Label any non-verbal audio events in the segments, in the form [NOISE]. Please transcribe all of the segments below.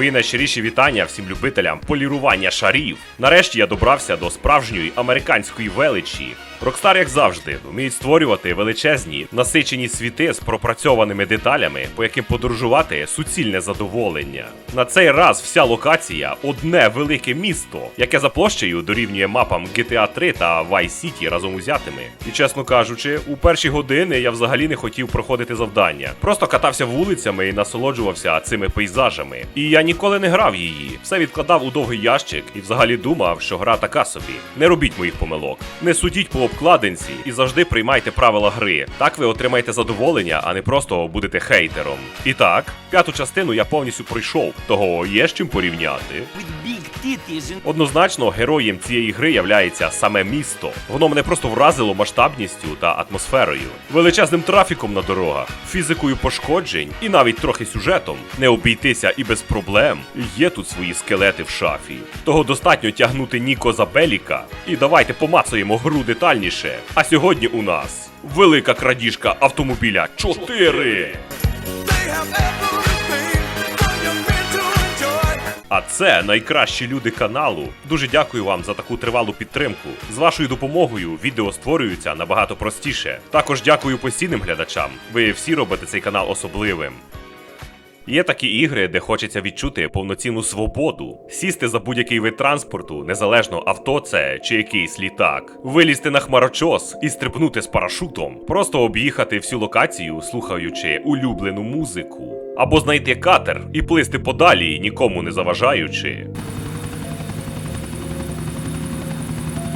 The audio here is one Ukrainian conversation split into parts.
Мої найщиріші вітання всім любителям полірування шарів. Нарешті я добрався до справжньої американської величі. Rockstar, як завжди, вміють створювати величезні насичені світи з пропрацьованими деталями, по яким подорожувати суцільне задоволення. На цей раз вся локація одне велике місто, яке за площею дорівнює мапам GTA 3 та Vice City разом узятими. І чесно кажучи, у перші години я взагалі не хотів проходити завдання. Просто катався вулицями і насолоджувався цими пейзажами. І я ніколи не грав її. Все відкладав у довгий ящик і взагалі думав, що гра така собі. Не робіть моїх помилок. Не судіть по обкладинці і завжди приймайте правила гри. Так ви отримаєте задоволення, а не просто будете хейтером. І так, п'яту частину я повністю пройшов, того є з чим порівняти. Однозначно, героєм цієї гри являється саме місто. Воно мене просто вразило масштабністю та атмосферою, величезним трафіком на дорогах, фізикою пошкоджень і навіть трохи сюжетом. Не обійтися і без проблем. Є тут свої скелети в шафі. Того достатньо тягнути Ніко за Беліка. І давайте помацаємо гру детальніше. А сьогодні у нас велика крадіжка автомобіля 4. They have everything from your friend to enjoy. А це найкращі люди каналу. Дуже дякую вам за таку тривалу підтримку. З вашою допомогою відео створюються набагато простіше. Також дякую постійним глядачам. Ви всі робите цей канал особливим. Є такі ігри, де хочеться відчути повноцінну свободу, сісти за будь-який вид транспорту, незалежно авто це чи якийсь літак, вилізти на хмарочос і стрибнути з парашутом, просто об'їхати всю локацію, слухаючи улюблену музику, або знайти катер і плисти подалі, нікому не заважаючи.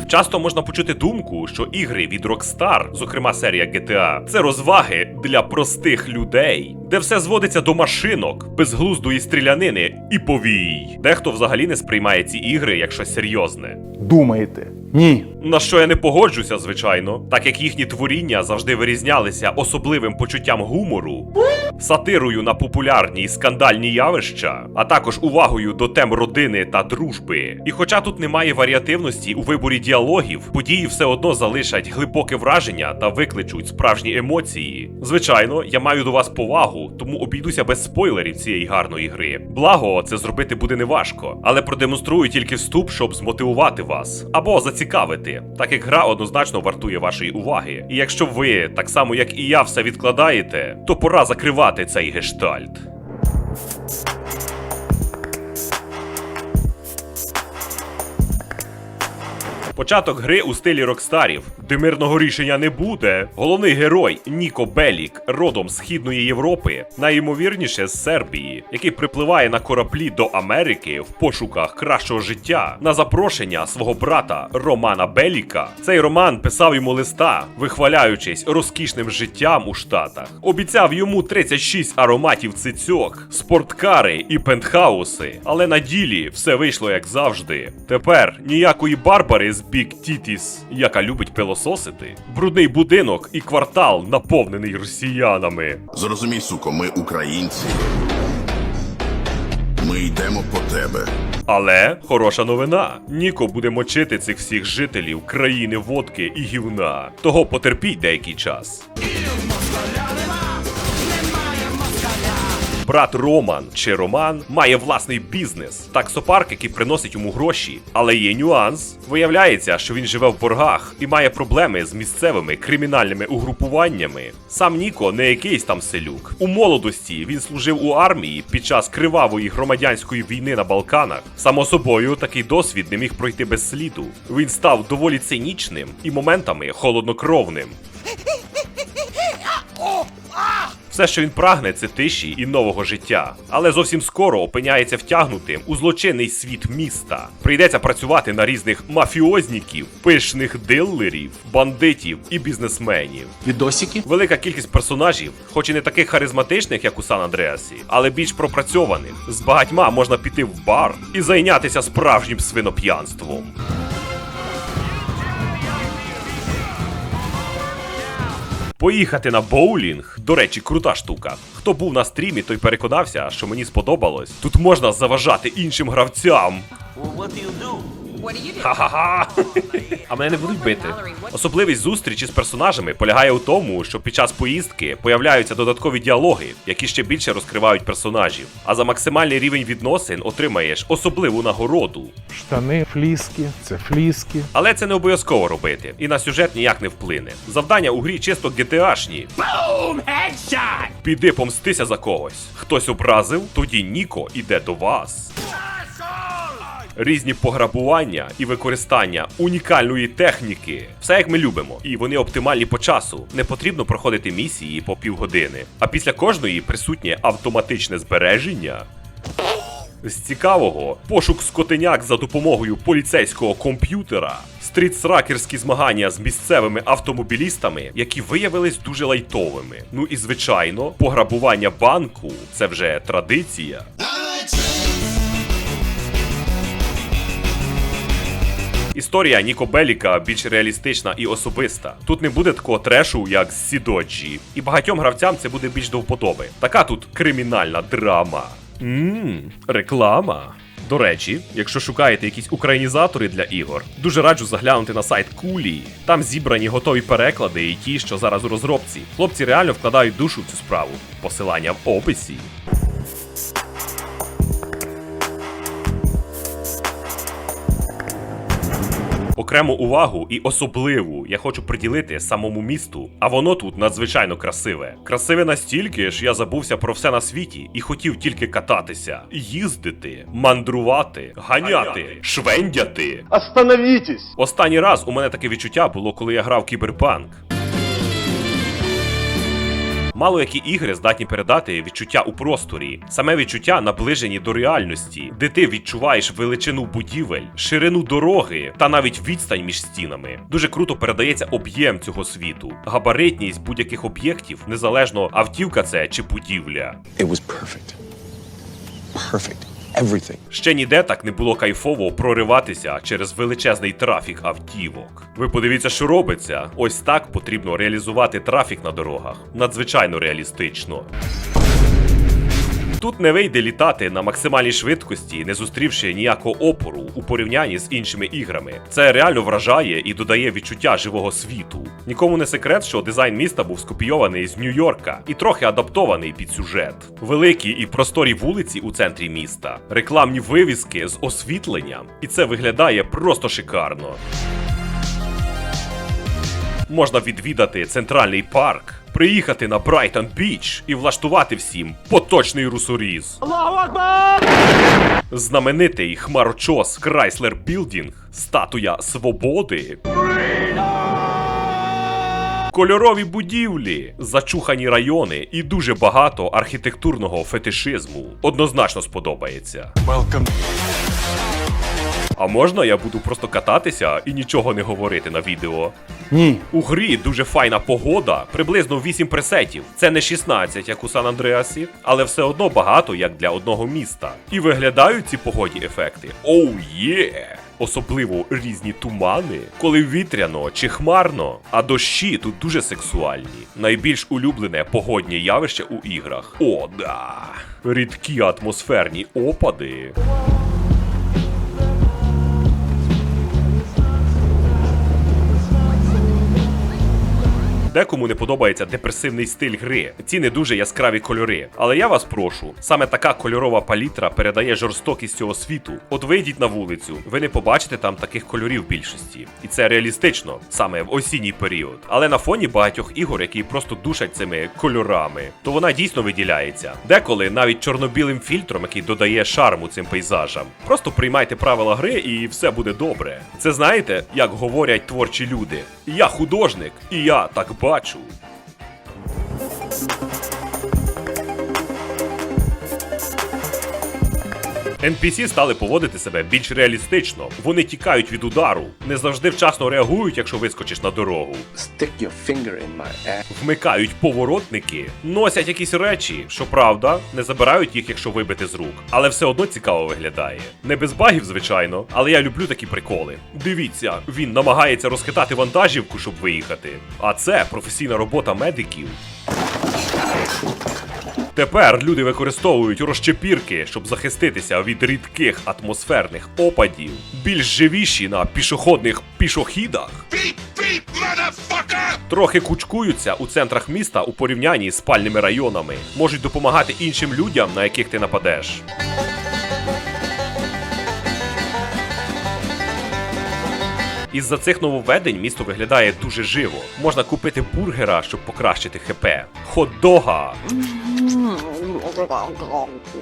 Часто можна почути думку, що ігри від Rockstar, зокрема серія GTA, це розваги для простих людей, де все зводиться до машинок, безглуздої стрілянини і повій. Дехто взагалі не сприймає ці ігри як щось серйозне. Думаєте? Ні. На що я не погоджуся, звичайно, так як їхні творіння завжди вирізнялися особливим почуттям гумору, сатирою на популярні і скандальні явища, а також увагою до тем родини та дружби. І хоча тут немає варіативності у виборі діалогів, події все одно залишать глибоке враження та викличуть справжні емоції. Звичайно, я маю до вас повагу, тому обійдуся без спойлерів цієї гарної гри. Благо, це зробити буде неважко, але продемонструю тільки вступ, щоб змотивувати вас або зацікавити, так як гра однозначно вартує вашої уваги. І якщо ви, так само як і я, все відкладаєте, то пора закривати цей гештальт. Початок гри у стилі Рокстарів, де мирного рішення не буде. Головний герой Ніко Белік, родом з Східної Європи, найімовірніше з Сербії, який припливає на кораблі до Америки в пошуках кращого життя на запрошення свого брата Романа Беліка. Цей Роман писав йому листа, вихваляючись розкішним життям у Штатах. Обіцяв йому 36 ароматів цицьок, спорткари і пентхауси. Але на ділі все вийшло як завжди. Тепер ніякої барбари з Бік Тітіс, яка любить пилососити, брудний будинок і квартал, наповнений росіянами. Зрозумій, суко, ми українці. Ми йдемо по тебе. Але хороша новина: Ніко буде мочити цих всіх жителів країни водки і гівна. Того потерпіть деякий час. Брат Роман чи Роман має власний бізнес, таксопарк, який приносить йому гроші. Але є нюанс. Виявляється, що він живе в боргах і має проблеми з місцевими кримінальними угрупуваннями. Сам Ніко не якийсь там селюк. У молодості він служив у армії під час кривавої громадянської війни на Балканах. Само собою, такий досвід не міг пройти без сліду. Він став доволі цинічним і моментами холоднокровним. Все, що він прагне, це тиші і нового життя, але зовсім скоро опиняється втягнутим у злочинний світ міста. Прийдеться працювати на різних мафіозніків, пишних дилерів, бандитів і бізнесменів. Відосики? Велика кількість персонажів, хоч і не таких харизматичних, як у Сан Андреасі, але більш пропрацьованих. З багатьма можна піти в бар і зайнятися справжнім свиноп'янством. Поїхати на боулінг, до речі, крута штука. Хто був на стрімі, той переконався, що мені сподобалось. Тут можна заважати іншим гравцям. well, what do you do? Ха-ха-ха! [LAUGHS] А мене не будуть бити. Особливість зустрічі з персонажами полягає у тому, що під час поїздки появляються додаткові діалоги, які ще більше розкривають персонажів. А за максимальний рівень відносин отримаєш особливу нагороду. Штани, фліски, це фліски. Але це не обов'язково робити, і на сюжет ніяк не вплине. Завдання у грі чисто GTA-шні. Піди помстися за когось. Хтось образив, тоді Ніко іде до вас. Різні пограбування і використання унікальної техніки. Все як ми любимо, і вони оптимальні по часу. Не потрібно проходити місії по півгодини. А після кожної присутнє автоматичне збереження. З цікавого пошук скотеняк за допомогою поліцейського комп'ютера, стрітсракерські змагання з місцевими автомобілістами, які виявились дуже лайтовими. Ну і звичайно, пограбування банку це вже традиція. Історія Ніко Беліка більш реалістична і особиста. Тут не буде такого трешу, як з Сідоджі. І багатьом гравцям це буде більш до вподоби. Така тут кримінальна драма. Ммм, реклама. До речі, якщо шукаєте якісь українізатори для ігор, дуже раджу заглянути на сайт Кулі. Там зібрані готові переклади і ті, що зараз у розробці. Хлопці реально вкладають душу в цю справу. Посилання в описі. Окрему увагу і особливу я хочу приділити самому місту, а воно тут надзвичайно красиве. Красиве настільки, що я забувся про все на світі і хотів тільки кататися, їздити, мандрувати, ганяти, швендяти. Остановітесь! Останній раз у мене таке відчуття було, коли я грав кіберпанк. Мало які ігри здатні передати відчуття у просторі, саме відчуття наближені до реальності, де ти відчуваєш величину будівель, ширину дороги та навіть відстань між стінами. Дуже круто передається об'єм цього світу, габаритність будь-яких об'єктів, незалежно автівка це чи будівля. It was perfect. Perfect. Everything. Ще ніде так не було кайфово прориватися через величезний трафік автівок. Ви подивіться, що робиться. Ось так потрібно реалізувати трафік на дорогах. Надзвичайно реалістично. Тут не вийде літати на максимальній швидкості, не зустрівши ніякого опору у порівнянні з іншими іграми. Це реально вражає і додає відчуття живого світу. Нікому не секрет, що дизайн міста був скопійований з Нью-Йорка і трохи адаптований під сюжет. Великі і просторі вулиці у центрі міста, рекламні вивіски з освітленням, і це виглядає просто шикарно. Можна відвідати центральний парк, приїхати на Брайтон Біч і влаштувати всім поточний русоріз. Знаменитий хмарочос Chrysler Building, статуя свободи. Кольорові будівлі, зачухані райони і дуже багато архітектурного фетишизму. Однозначно сподобається. А можна я буду просто кататися і нічого не говорити на відео? Ні. У грі дуже файна погода, приблизно 8 пресетів. Це не 16, як у Сан Андреасі, але все одно багато як для одного міста. І виглядають ці погодні ефекти. Оу є! Особливо різні тумани, коли вітряно чи хмарно, а дощі тут дуже сексуальні. Найбільш улюблене погоднє явище у іграх. О, да! Рідкі атмосферні опади. Декому не подобається депресивний стиль гри, ці не дуже яскраві кольори. Але я вас прошу, саме така кольорова палітра передає жорстокість цього світу. От вийдіть на вулицю, ви не побачите там таких кольорів більшості. І це реалістично, саме в осінній період. Але на фоні багатьох ігор, які просто душать цими кольорами, то вона дійсно виділяється. Деколи навіть чорно-білим фільтром, який додає шарму цим пейзажам. Просто приймайте правила гри і все буде добре. Це знаєте, як говорять творчі люди. Я художник, і я так бачу. NPC стали поводити себе більш реалістично. Вони тікають від удару, не завжди вчасно реагують, якщо вискочиш на дорогу. Stick your finger in my ass. Вмикають поворотники, носять якісь речі, що правда, не забирають їх, якщо вибити з рук. Але все одно цікаво виглядає. Не без багів, звичайно, але я люблю такі приколи. Дивіться, він намагається розхитати вантажівку, щоб виїхати. А це професійна робота медиків. Тепер люди використовують розчепірки, щоб захиститися від рідких атмосферних опадів, більш живіші на пішохідних пішохідах. Трохи кучкуються у центрах міста у порівнянні з спальними районами, можуть допомагати іншим людям, на яких ти нападеш. Із-за цих нововведень місто виглядає дуже живо. Можна купити бургера, щоб покращити ХП, хот-дога,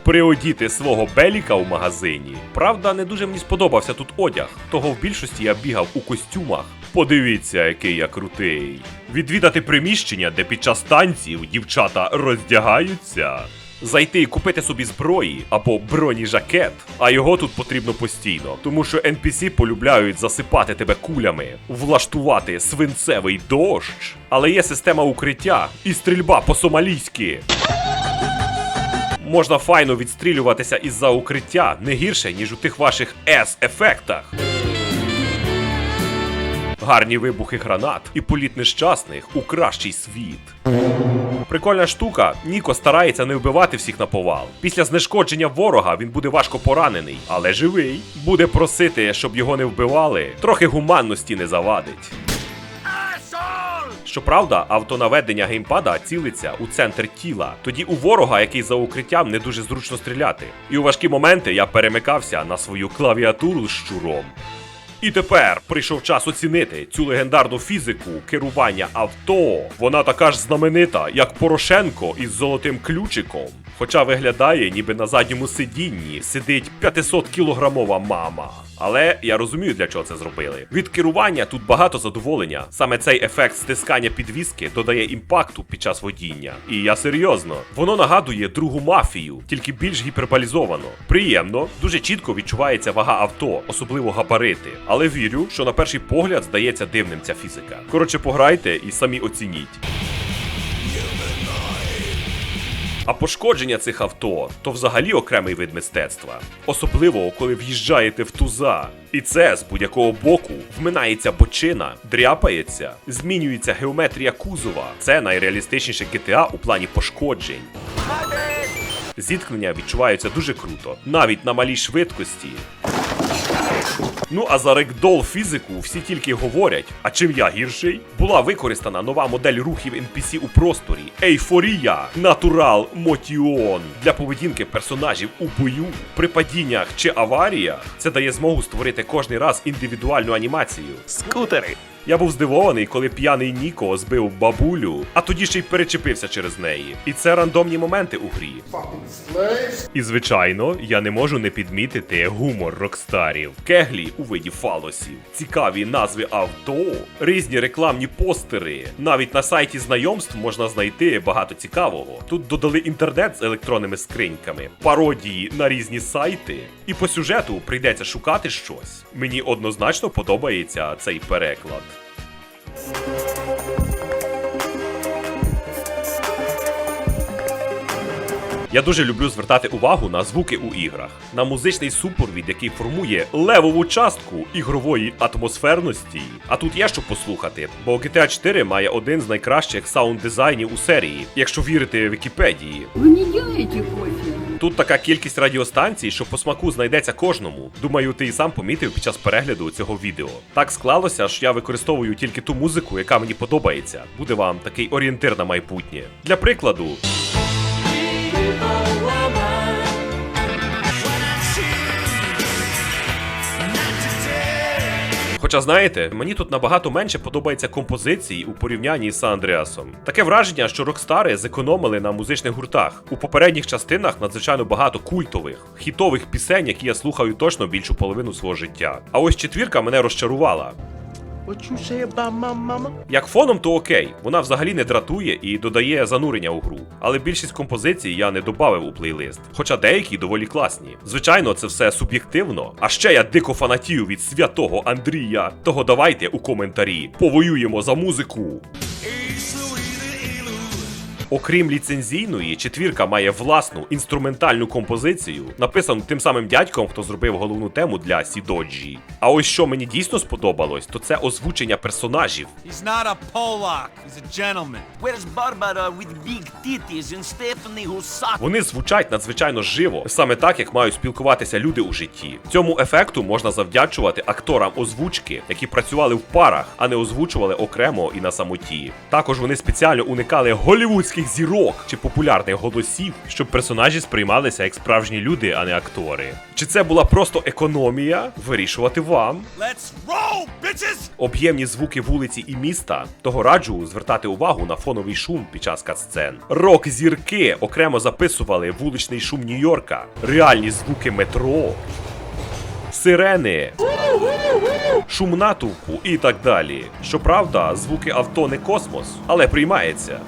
приодіти свого беліка у магазині. Правда, не дуже мені сподобався тут одяг, того в більшості я бігав у костюмах. Подивіться, який я крутий. Відвідати приміщення, де під час танців дівчата роздягаються. Зайти і купити собі зброї або бронежакет, а його тут потрібно постійно, тому що NPC полюбляють засипати тебе кулями, влаштувати свинцевий дощ. Але є система укриття і стрільба по-сомалійськи. Можна файно відстрілюватися із-за укриття не гірше, ніж у тих ваших S-ефектах. Гарні вибухи гранат і політ нещасних у кращий світ. Прикольна штука, Ніко старається не вбивати всіх на повал. Після знешкодження ворога він буде важко поранений, але живий. Буде просити, щоб його не вбивали. Трохи гуманності не завадить. Щоправда, автонаведення геймпада цілиться у центр тіла. Тоді у ворога, який за укриттям, не дуже зручно стріляти. І у важкі моменти я перемикався на свою клавіатуру з щуром. І тепер прийшов час оцінити цю легендарну фізику керування авто. Вона така ж знаменита, як Порошенко із золотим ключиком. Хоча виглядає, ніби на задньому сидінні сидить 500 кілограмова мама. Але я розумію, для чого це зробили. Від керування тут багато задоволення. Саме цей ефект стискання підвіски додає імпакту під час водіння. І я серйозно, воно нагадує другу мафію, тільки більш гіперболізовано. Приємно, дуже чітко відчувається вага авто, особливо габарити. Але вірю, що на перший погляд здається дивним ця фізика. Коротше, пограйте і самі оцініть. А пошкодження цих авто то взагалі окремий вид мистецтва. Особливо, коли в'їжджаєте в туза. І це з будь-якого боку вминається бочина, дряпається, змінюється геометрія кузова. Це найреалістичніше GTA у плані пошкоджень. Зіткнення відчуваються дуже круто, навіть на малій швидкості. Ну а за рекдол фізику всі тільки говорять. А чим я гірший? Була використана нова модель рухів NPC у просторі Ейфорія Натурал Мотіон для поведінки персонажів у бою, при падіннях чи аваріях. Це дає змогу створити кожний раз індивідуальну анімацію. Скутери. Я був здивований, коли п'яний Ніко збив бабулю, а тоді ще й перечепився через неї. І це рандомні моменти у грі. І звичайно, я не можу не підмітити гумор рокстарів, кеглі у виді фалосів, цікаві назви авто, різні рекламні постери. Навіть на сайті знайомств можна знайти багато цікавого. Тут додали інтернет з електронними скриньками, пародії на різні сайти. І по сюжету прийдеться шукати щось. Мені однозначно подобається цей переклад. Я дуже люблю звертати увагу на звуки у іграх, на музичний супровід, який формує левову частку ігрової атмосферності. А тут є що послухати, бо GTA 4 має один з найкращих саунд-дизайнів у серії, якщо вірити Вікіпедії. Вы не делаете кофе? Тут така кількість радіостанцій, що по смаку знайдеться кожному. Думаю, ти і сам помітив під час перегляду цього відео. Так склалося, що я використовую тільки ту музику, яка мені подобається. Буде вам такий орієнтир на майбутнє. Для прикладу. Хоча знаєте, мені тут набагато менше подобається композиції у порівнянні з Сан Андреасом. Таке враження, що рокстари зекономили на музичних гуртах. У попередніх частинах надзвичайно багато культових, хітових пісень, які я слухаю точно більшу половину свого життя. А ось четвірка мене розчарувала. Як фоном, то окей, вона взагалі не дратує і додає занурення у гру. Але більшість композицій я не додав у плейлист, хоча деякі доволі класні. Звичайно, це все суб'єктивно. А ще я дико фанатію від святого Андрія. Того давайте у коментарі повоюємо за музику. Окрім ліцензійної, четвірка має власну інструментальну композицію, написану тим самим дядьком, хто зробив головну тему для Сідоджі. А ось що мені дійсно сподобалось, то це озвучення персонажів. He's not a Polak. He's a gentleman. Where's Barbara with big titties and Stephanie who suck? Вони звучать надзвичайно живо, саме так, як мають спілкуватися люди у житті. Цьому ефекту можна завдячувати акторам озвучки, які працювали в парах, а не озвучували окремо і на самоті. Також вони спеціально уникали голівудських зірок чи популярних голосів, щоб персонажі сприймалися як справжні люди, а не актори. Чи це була просто економія? Вирішувати вам. Let's roll, bitches! Об'ємні звуки вулиці і міста, того раджу звертати увагу на фоновий шум під час катсцен. Рок зірки окремо записували вуличний шум Нью-Йорка, реальні звуки метро, сирени, шум натовпу і так далі. Щоправда, звуки авто не космос, але приймається.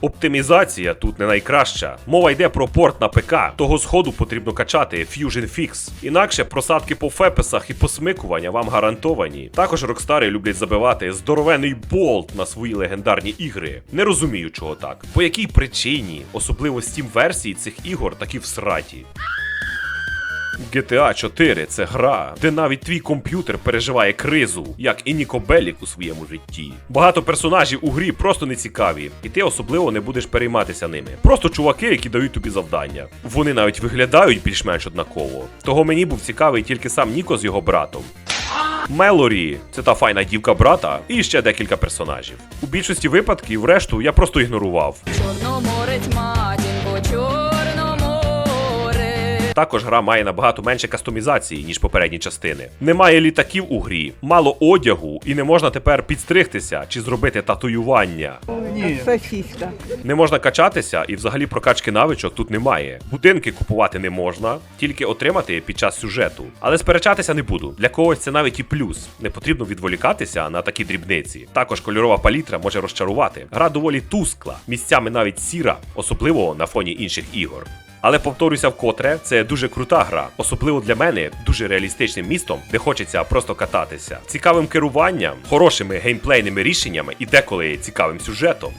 Оптимізація тут не найкраща. Мова йде про порт на ПК. Того сходу потрібно качати Fusion Fix. Інакше просадки по фепесах і посмикування вам гарантовані. Також рокстари люблять забивати здоровений болт на свої легендарні ігри. Не розумію, чого так. По якій причині, особливо Steam версії цих ігор такі всраті. GTA 4 це гра, де навіть твій комп'ютер переживає кризу, як і Ніко Беллік у своєму житті. Багато персонажів у грі просто не цікаві, і ти особливо не будеш перейматися ними. Просто чуваки, які дають тобі завдання. Вони навіть виглядають більш-менш однаково. Того мені був цікавий тільки сам Ніко з його братом. Мелорі це та файна дівка брата, і ще декілька персонажів. У більшості випадків решту я просто ігнорував. Чорноморець, матінко, Також гра має набагато менше кастомізації, ніж попередні частини. Немає літаків у грі, мало одягу, і не можна тепер підстригтися чи зробити татуювання. Сосиска. Не можна качатися, і взагалі прокачки навичок тут немає. Будинки купувати не можна, тільки отримати під час сюжету. Але сперечатися не буду. Для когось це навіть і плюс. Не потрібно відволікатися на такі дрібниці. Також кольорова палітра може розчарувати. Гра доволі тускла, місцями навіть сіра, особливо на фоні інших ігор. Але повторюся вкотре, це дуже крута гра, особливо для мене дуже реалістичним містом, де хочеться просто кататися, цікавим керуванням, хорошими геймплейними рішеннями і деколи цікавим сюжетом.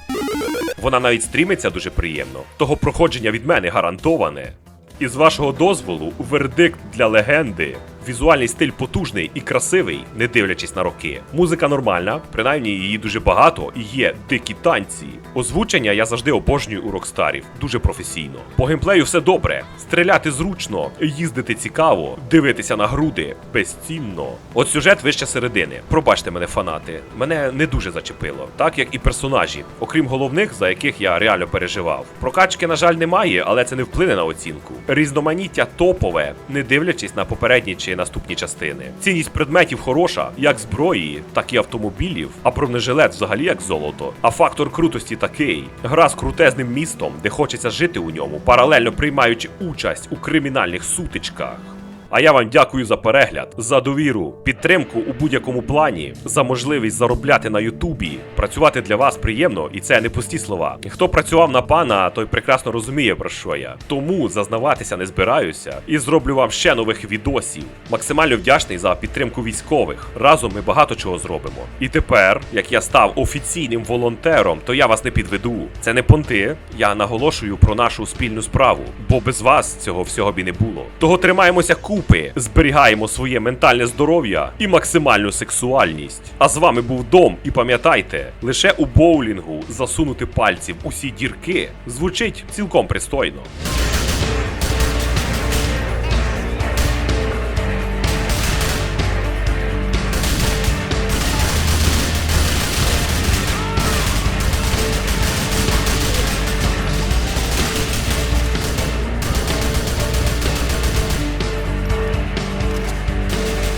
Вона навіть стрімиться дуже приємно. Того проходження від мене гарантоване. І з вашого дозволу, вердикт для легенди. Візуальний стиль потужний і красивий, не дивлячись на роки. Музика нормальна, принаймні її дуже багато і є дикі танці. Озвучення я завжди обожнюю у рокстарів, дуже професійно. По геймплею все добре, стріляти зручно, їздити цікаво, дивитися на груди безцінно. От сюжет вище середини. Пробачте мене, фанати. Мене не дуже зачепило, так як і персонажі, окрім головних, за яких я реально переживав. Прокачки, на жаль, немає, але це не вплине на оцінку. Різноманіття топове, не дивлячись на попередні чи наступні частини. Цінність предметів хороша, як зброї, так і автомобілів, а бронежилет взагалі як золото. А фактор крутості такий: гра з крутезним містом, де хочеться жити у ньому, паралельно приймаючи участь у кримінальних сутичках. А я вам дякую за перегляд, за довіру, підтримку у будь-якому плані, за можливість заробляти на Ютубі. Працювати для вас приємно, і це не пусті слова. Хто працював на пана, той прекрасно розуміє про що я. Тому зазнаватися не збираюся і зроблю вам ще нових відосів. Максимально вдячний за підтримку військових. Разом ми багато чого зробимо. І тепер, як я став офіційним волонтером, то я вас не підведу. Це не понти. Я наголошую про нашу спільну справу, бо без вас цього всього б і не було. Того тримаємося купи, зберігаємо своє ментальне здоров'я і максимальну сексуальність. А з вами був Дом, і пам'ятайте, лише у боулінгу засунути пальці в усі дірки звучить цілком пристойно.